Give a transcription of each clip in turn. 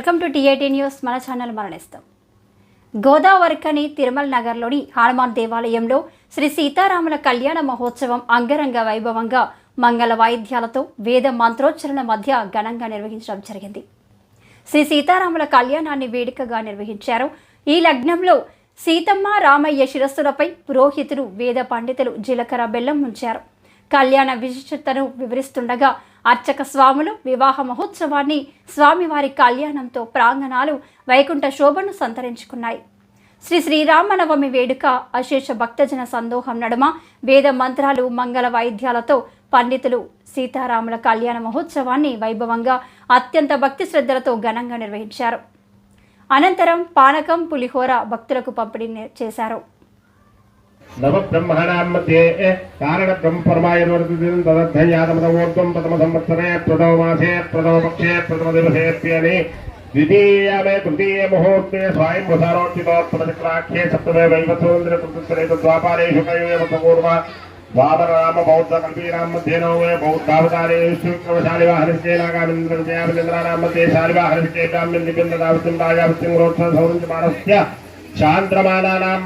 Welcome to TIT news. మన channel మరణిస్తాం. గోదావరికని తిరుమల నగర్లోని హనుమాన్ దేవాలయంలో శ్రీ సీతారాముల కళ్యాణ మహోత్సవం అంగరంగ వైభవంగా మంగళ వాయిద్యాలతో వేద మంత్రోచ్చరణ మధ్య ఘనంగా నిర్వహించడం జరిగింది. శ్రీ సీతారాముల కళ్యాణాన్ని వేడుకగా నిర్వహించారు. ఈ లగ్నంలో సీతమ్మ రామయ్య శిరస్సులపై పురోహితులు వేద పండితులు జీలకర్ర బెల్లం ఉంచారు కళ్యాణ విశిష్టతను వివరిస్తుండగా అర్చక స్వాములు వివాహ మహోత్సవాన్ని స్వామివారి కళ్యాణంతో ప్రాంగణాలు వైకుంఠ శోభను సంతరించుకున్నాయి. శ్రీ శ్రీరామనవమి వేడుక అశేష భక్తజన సందోహం నడుమ వేద మంత్రాలు మంగళ వాయిద్యాలతో పండితులు సీతారాముల కళ్యాణ మహోత్సవాన్ని వైభవంగా అత్యంత భక్తి శ్రద్ధలతో ఘనంగా నిర్వహించారు. అనంతరం పానకం పులిహోర భక్తులకు పంపిణీ చేశారు. नवब्रह्मणां मध्ये संवत्सरे प्रथम तदर्थयातमतवोद्वं प्रथम पक्षे प्रथम दिवसे द्वितीय में तृतीय मुहूर्ते स्वायम्भुसारोचितोत्तमचक्राख्ये सप्तमे वैवत्सवन्द्रकृतस्तरे द्वापारेषु कयोव पूर्व द्वापरनाम बौद्धकल्पीनां मध्ये नवमे बौद्धावतारेषुक्रमशालिवाहनिश्चेनागामिन्द्रविजयामिन्द्राणां मध्ये शालिवाहनिश्चेताम्यन्दिबिन्ददावृत्तिं राजावृत्तिं रोत्सौरञ्जमानस्य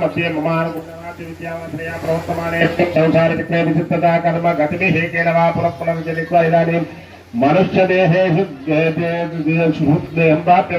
मध्ये ममानुगुण బౌద్ధావతారేషు క్రమశాలి వాహనశ్చే నాగామింద్ర విజయామింద్రానాం మధ్యే శాలి వాహనశ్చే కామ్యం దివ్యంద దావత్యం రాజావత్యం రోత్సవ సౌరంజ మానస్య చాంద్రమానానాం మధ్యే మమానుగుణాతి విద్యావత్రయా ప్రవర్తమానే సంసారచక్రే విచిత్తతా కర్మ గతిభిः కేన వా పునఃపునర్జనిత్వా ఇదాनीं మనుష్యదేహేషు దేహం ప్రాప్య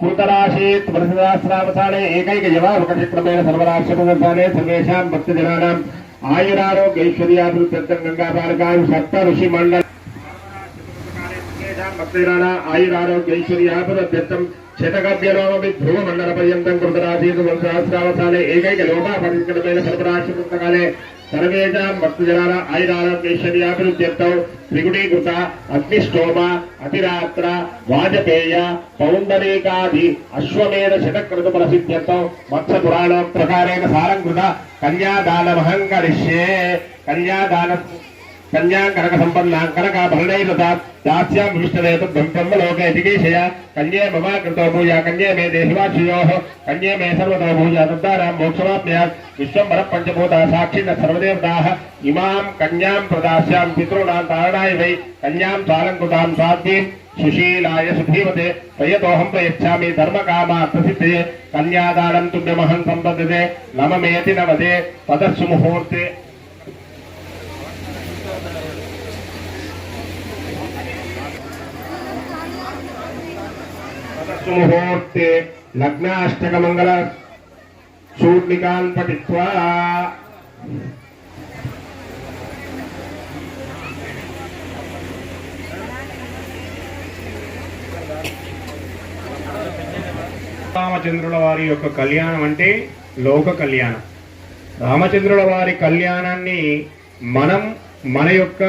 దిశా పరేషాం ఏకైక విరాపకచక్రమేణ సర్వరా శపకకాలే సర్వేషాం భక్తజనానాం ఆయురాగ్యైశ్వర్యాభం దత్తం గంగాపాలకాయ సప్త ఋషి మండల భక్తిరాణ ఆయురారోగ్యైశ్వర్యాపదత్తం శతగభ్యలోమి పర్యంతం కృతరాశీత ఏకైక లోపాపరిష్కృతమైన సర్వరాశి పుస్తకాలే సర్వేషాం భక్తజనాల ఆయురారోగ్యైశ్వర్యాభివృద్ధ్యర్థం త్రిగుణీకృత అగ్నిష్టోమ అతిరాత్ర వాజపేయ పౌండరీకాది అశ్వమేధ శతకృత ప్రసిద్ధ్యర్థం మత్స్య పురాణ ప్రకారేణ సారంకృత కన్యాదానమహం కరిష్యే కన్యాదాన కన్యాం కనక సంపన్నాం కనకాభరణైన दास्यामृष्टदेतु ब्रह्म लोके मे देशिवाक्षयोः कन्े मे सर्वतो भूया तद्दानां मोक्षमाप्नुयात्। विश्वम्भरः पञ्चभूता साक्षिणः वै, कन्यां चालङ्कृतां सुशीलाय सुधीमते। त्वयतोऽहं प्रयच्छामि धर्मकामार्थसिद्धये। कन्यादानं तुभ्यमहं सम्पद्यते, नममेति न वदे ततः सुमुहूर्ते। मुहूर्ते लग्नाष्टकमङ्गल चूर्णिकान् पठित्वा రామచంద్రుల వారి యొక్క కళ్యాణం అంటే లోక కళ్యాణం రామచంద్రుల వారి కళ్యాణాన్ని మనం మన యొక్క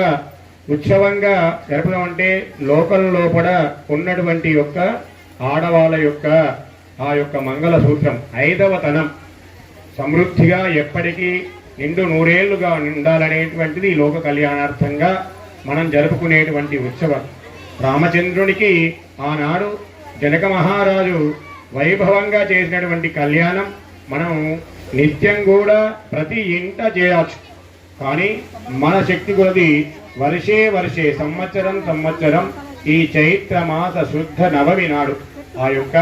ఉత్సవంగా జరపడం అంటే లోకల్ లోపల ఉన్నటువంటి యొక్క ఆడవాళ్ళ యొక్క ఆ యొక్క మంగళ సూత్రం ఐదవ తనం. సమృద్ధిగా ఎప్పటికీ నిండు నూరేళ్ళుగా ఉండాలనేటువంటిది లోక కళ్యాణార్థంగా మనం జరుపుకునేటువంటి ఉత్సవం. రామచంద్రునికి ఆనాడు జనక మహారాజు వైభవంగా చేసినటువంటి కళ్యాణం మనం నిత్యం కూడా ప్రతి ఇంట చేయవచ్చు. కానీ మన శక్తి కొలది వర్షే వర్షే సంవత్సరం సంవత్సరం ఈ చైత్ర మాస శుద్ధ నవమి నాడు ఆ యొక్క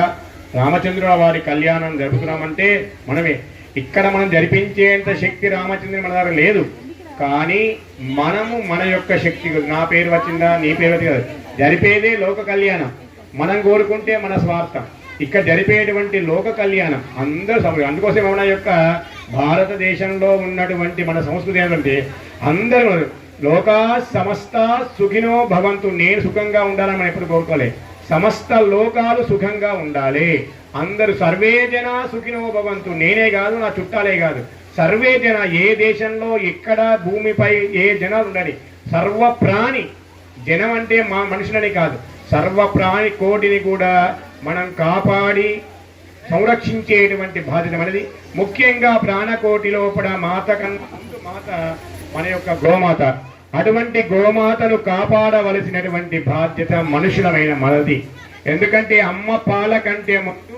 రామచంద్రుల వారి కళ్యాణం జరుపుతున్నామంటే మనమే. ఇక్కడ మనం జరిపించేంత శక్తి రామచంద్రుని మన దగ్గర లేదు. కానీ మనము మన యొక్క శక్తి నా పేరు వచ్చిందా? నీ పేరు వచ్చిందా? జరిపేదే లోక కళ్యాణం. మనం కోరుకుంటే మన స్వార్థం. ఇక్కడ జరిపేటువంటి లోక కళ్యాణం. అందరూ అందుకోసం మన యొక్క భారతదేశంలో ఉన్నటువంటి మన సంస్కృతి ఏంటంటే అందరూ లోకా సమస్త సుఖినో భవంతు నేను సుఖంగా ఉండాలని మనం ఎప్పుడు కోరుకోలే. సమస్త లోకాలు సుఖంగా ఉండాలి. అందరూ సర్వే జన సుఖినో భవంతు నేనే కాదు నా చుట్టాలే కాదు. సర్వే జన ఏ దేశంలో ఎక్కడ భూమిపై ఏ జనాలు ఉండని సర్వ ప్రాణి జనం అంటే మా మనుషులని కాదు. సర్వ ప్రాణి కోటిని కూడా మనం కాపాడి సంరక్షించేటువంటి బాధ్యత మనది. ముఖ్యంగా ప్రాణకోటి లోపల మాత కన్నా ముందు మాత మన యొక్క గోమాత. అటువంటి గోమాతను కాపాడవలసినటువంటి బాధ్యత మనుషులమైన మనది. ఎందుకంటే అమ్మ పాల కంటే ముందు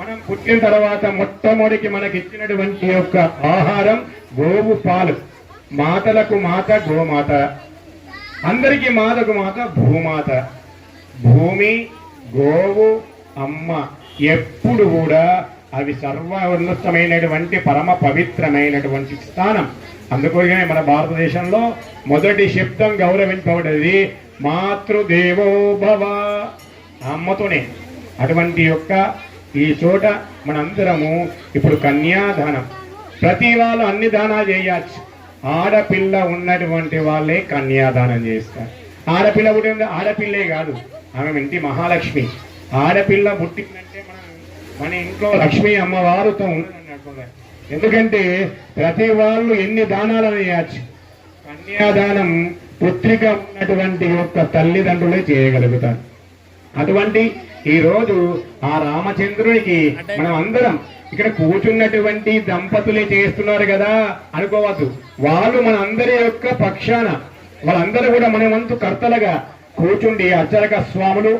మనం పుట్టిన తర్వాత మొట్టమొదటి మనకి ఇచ్చినటువంటి యొక్క ఆహారం గోవు పాలు. మాతలకు మాత గోమాత. అందరికీ మాతకు మాత భూమాత. భూమి గోవు అమ్మ. ఎప్పుడు కూడా అవి సర్వోన్నతమైనటువంటి పరమ పవిత్రమైనటువంటి స్థానం. అందుకోసమే మన భారతదేశంలో మొదటి శబ్దం గౌరవింపబడేది మాతృదేవో భవ. అమ్మతోనే అటువంటి యొక్క ఈ చోట మనందరము ఇప్పుడు కన్యాదానం. ప్రతి వాళ్ళు అన్ని దానాలు చేయచ్చు. ఆడపిల్ల ఉన్నటువంటి వాళ్ళే కన్యాదానం చేస్తారు. ఆడపిల్ల కూడా ఆడపిల్లే కాదు. ఆమె ఇంటి మహాలక్ష్మి. ఆడపిల్ల పుట్టిందంటే మనం మన ఇంట్లో లక్ష్మీ అమ్మవారుతో అనుకోవాలి ఎందుకంటే ప్రతి వాళ్ళు ఎన్ని దానాలను చేయొచ్చు కన్యాదానం పుత్రిక ఉన్నటువంటి యొక్క తల్లిదండ్రులే చేయగలుగుతారు. అటువంటి ఈ రోజు ఆ రామచంద్రునికి మనం అందరం ఇక్కడ కూర్చున్నటువంటి దంపతులే చేస్తున్నారు కదా అనుకోవద్దు. వాళ్ళు మన అందరి యొక్క పక్షాన వాళ్ళందరూ కూడా మన వంతు కర్తలుగా కూర్చుండి అర్చక స్వాములు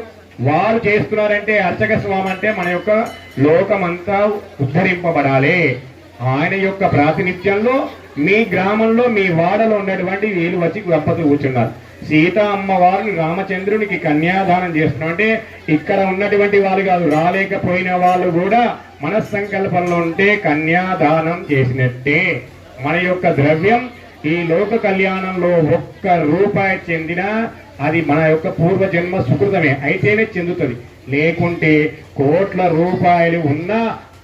వారు చేస్తున్నారంటే అర్చక స్వామి అంటే మన యొక్క లోకమంతా ఉద్ధరింపబడాలి. ఆయన యొక్క ప్రాతినిధ్యంలో మీ గ్రామంలో మీ వాడలో ఉన్నటువంటి వీళ్ళు వచ్చి దంపతులు కూర్చున్నారు. సీత అమ్మవారిని రామచంద్రునికి కన్యాదానం చేస్తున్నాం అంటే ఇక్కడ ఉన్నటువంటి వాళ్ళు కాదు రాలేకపోయిన వాళ్ళు కూడా మనస్సంకల్పంలో ఉంటే కన్యాదానం చేసినట్టే. మన యొక్క ద్రవ్యం ఈ లోక కళ్యాణంలో ఒక్క రూపాయి చెందినా అది మన యొక్క పూర్వజన్మ సుకృతమే. అయితేనే చెందుతుంది. లేకుంటే కోట్ల రూపాయలు ఉన్నా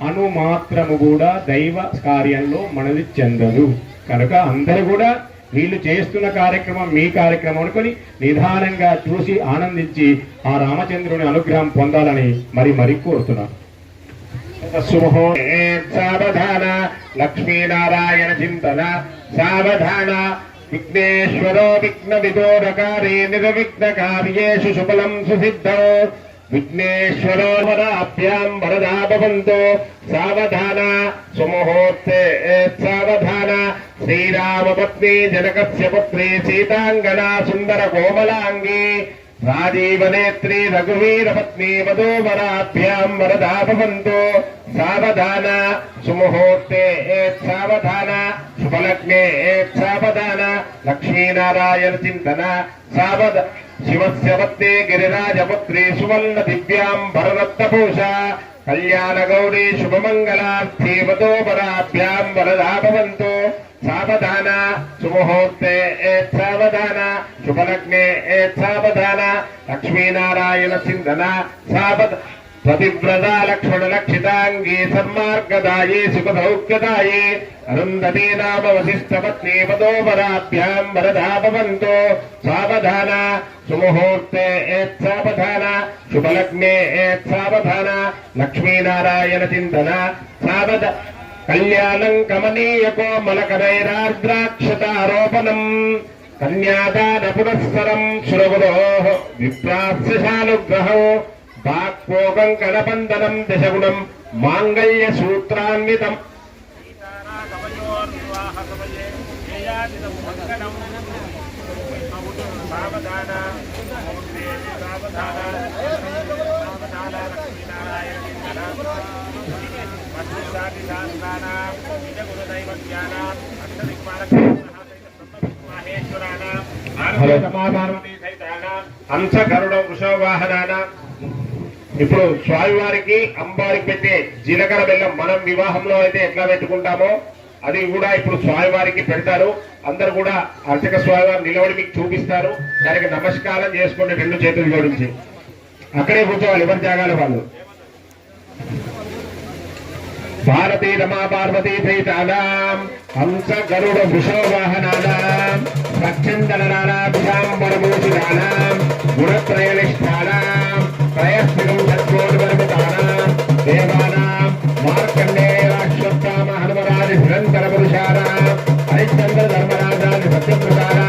అను మాత్రము కూడా దైవ కార్యంలో మనది చెందదు. కనుక అందరూ కూడా వీళ్ళు చేస్తున్న కార్యక్రమం మీ కార్యక్రమం అనుకొని నిదానంగా చూసి ఆనందించి ఆ రామచంద్రుని అనుగ్రహం పొందాలని మరి మరి కోరుతున్నాను సావధాన లక్ష్మీనారాయణ చింతన సావధాన విఘ్నేశ్వరో విఘ్న విదోరకారే నిర్విఘ్న కార్యేషు శుభలం సుసిద్ధో. విఘ్నేశ్వరో వరాభ్యాం వరదా భవంతో సావధాన సుముహూర్తే సావధాన. శ్రీరామపత్ని జనకస్య పుత్రి సీతాంగనా సుందర కోమలాంగీ. రాజీవనేత్రీ రఘువీర పత్ని వధూవరాభ్యాం వరదా భవంతు సావధాన సుముహూర్తే సావధాన శుభలగ్నే సావధాన. లక్ష్మీనారాయణ చింతన సావధ శివస్య పత్ని గిరిరాజపుత్రి సువర్ణ దివ్యాం భరరత్నభూష కళ్యాణ గౌరీ శుభమంగళార్థీ వధూవరాభ్యాం వరదా భవంతు సావధాన సుముహూర్తే సావధాన శుభలగ్నే సావధాన. లక్ష్మీనారాయణ సింధన సావధ ప్రతివ్రత లక్ష్మణ లక్షితాంగీ సన్మార్గదాయే సుఖసౌఖ్యదాయే అరుంధతీ నామ వశిష్ఠ పత్ని పదోపరాభ్యాం వరదా భవంతో సావధాన సుముహూర్తే ఏత్సావధాన శుభలగ్నే ఏత్సావధాన లక్ష్మీనారాయణ చింతన సావధ కళ్యాణం కమనీయ కోమలకరైరార్ద్రాక్షతారోపణం కన్యాదాన పురస్సరం సురగురో విప్రాస్యశానుగ్రహం వాక్పోగం కళబంధనం దశగుణం మాంగళ్య సూత్రాన్వితం హంస గరుడ వృషవాహనాన ఇప్పుడు స్వామివారికి అమ్మవారికి పెట్టే జీలకర్ర బెల్లం మనం వివాహంలో అయితే ఎట్లా పెట్టుకుంటామో అది కూడా ఇప్పుడు స్వామివారికి పెడతారు. అందరు కూడా అర్చక స్వామివారు నిలబడి మీకు చూపిస్తారు. దానికి నమస్కారం చేసుకుంటే రెండు చేతులు జోడించి. అక్కడే కూర్చోవాలి ఎవరు జాగాల వాళ్ళు? భారతీ రమా పార్వతీ సైతానాం హంస గరుడ వృషవాహనానాం రక్షందనానాభ్యాం వరమూషిదానాం గుణత్రయనిష్టానాం ప్రయత్నం సత్యోర్వర్గతానా దేవానాం మార్కండేయాక్షోత్తామ హనుమరాజి నిరంతర పురుషారా హరిశ్చంద్ర ధర్మరాజాది సత్యప్రసారా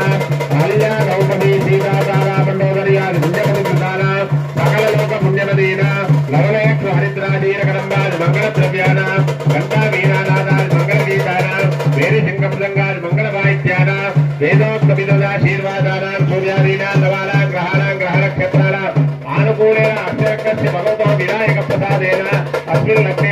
ఆల్యా ద్రౌపది సీతాతారా పండోదర్యాది పుణ్యపుణ్యతారా సకల లోక పుణ్యనదీనా లవలయక్షు హరిద్రాజీర కదంబాది మంగళ ద్రవ్యానా గంటా aquel, aquel.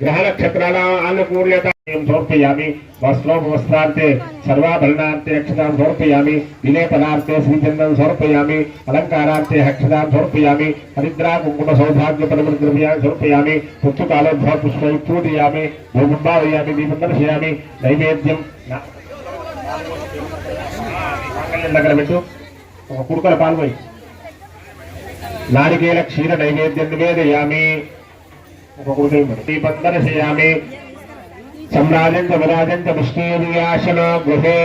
ग्रहणक्षत्राणानुकूल्यतां समर्पयामि वस्त्रोपवस्त्रार्थे सर्वाभरणार्थे अक्षतां समर्पयामि विलेपनार्थे श्रीचन्दं समर्पयामि अलङ्कारार्थे अक्षतां समर्पयामि हरिद्रा कुङ्कुमसौभाग्यपरमद्रव्यान् समर्पयामि पुस्तुकालोद्भव पुष्पै पूजयामि भूमिं भावयामि दीपं दर्शयामि नैवेद्यं कुडकल पाल्गोयि नारिकेल क्षीर नैवेद्य निवेदयामी दर्शयामी सम्राजं च वराजं च मुष्टीर्याशनो गृहे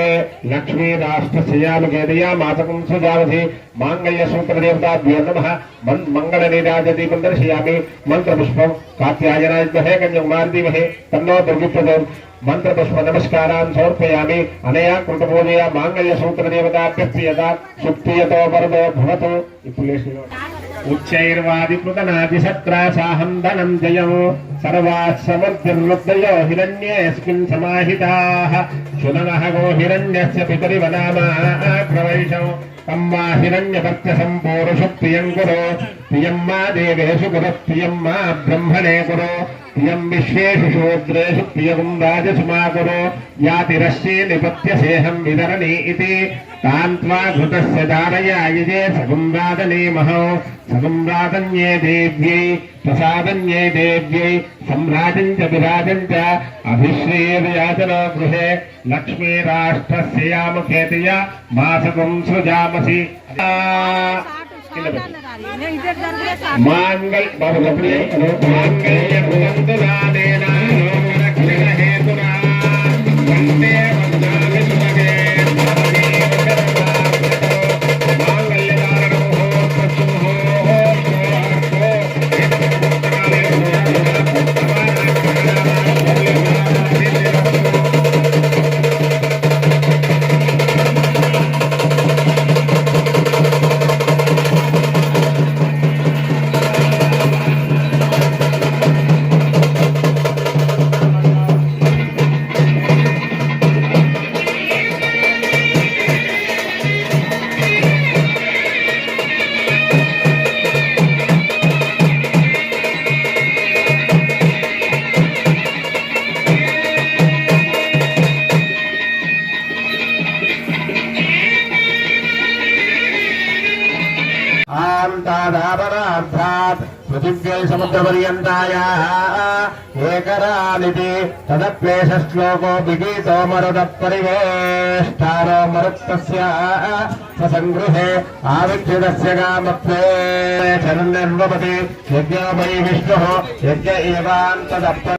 लक्ष्मी राष्ट्रस्यानुकेतया मातकं सुजावधि माङ्गल्यसूत्रदेवता मंगल नीराज दीपं दर्शयामि मंत्र पुष्प कात्यायनाय विद्महे कन्याकुमारदीमहे तन्नो दुर्गिप्रदम मंत्र पुष्प नमस्कारान् समर्पयामि अनया कृतपूजया मांगल्य सूत्र देवता प्रियता सुप्रियतो वरदो भवतु उच्चैर्वादिकृतनादिशत्रासाहन्दनम् जयो सर्वाः समर्थिर्लब्धयो हिरण्येऽस्मिन् समाहिताः सुननः गो हिरण्यस्य पितरिवनामा प्रवैषौ అమ్మా హిరణ్యవర్త్య సంపూరుష ప్రియం గురు ప్రియం మా దేవేషు గురు ప్రియం మా బ్రహ్మణే గురు ప్రియం విశ్వేషు శూద్రేషు ప్రియం రాజసుమా గురు యాతిరశ్యే నిపత్యసేహం విదరణీ ఇది తాన్వా ఘృతస్య దారయాయజే సగుంరాదనే మహో సగుంరాదన్యే దేవ్యై ప్రసాదన్యే దేవ్యై సమ్రాజం చ విరాజం చ అభిశ్రీర్యాచనో గృహే లక్ష్మీరాష్ట్రస్యాముఖేతియ మాసకం సృజామసి. మాంగల్ పృథివ్యై సముద్రపర్యంతాయ ఏకరాలిది తదప్యేష శ్లోకో బిగీతో మరుద పరివేష్టారో మరుత్తస్య సంగృహే ఆవిక్షుడస్య కామత్వే చరణ నిర్వపతి విష్ణు యజ్ఞ ఏవాంతదప్ప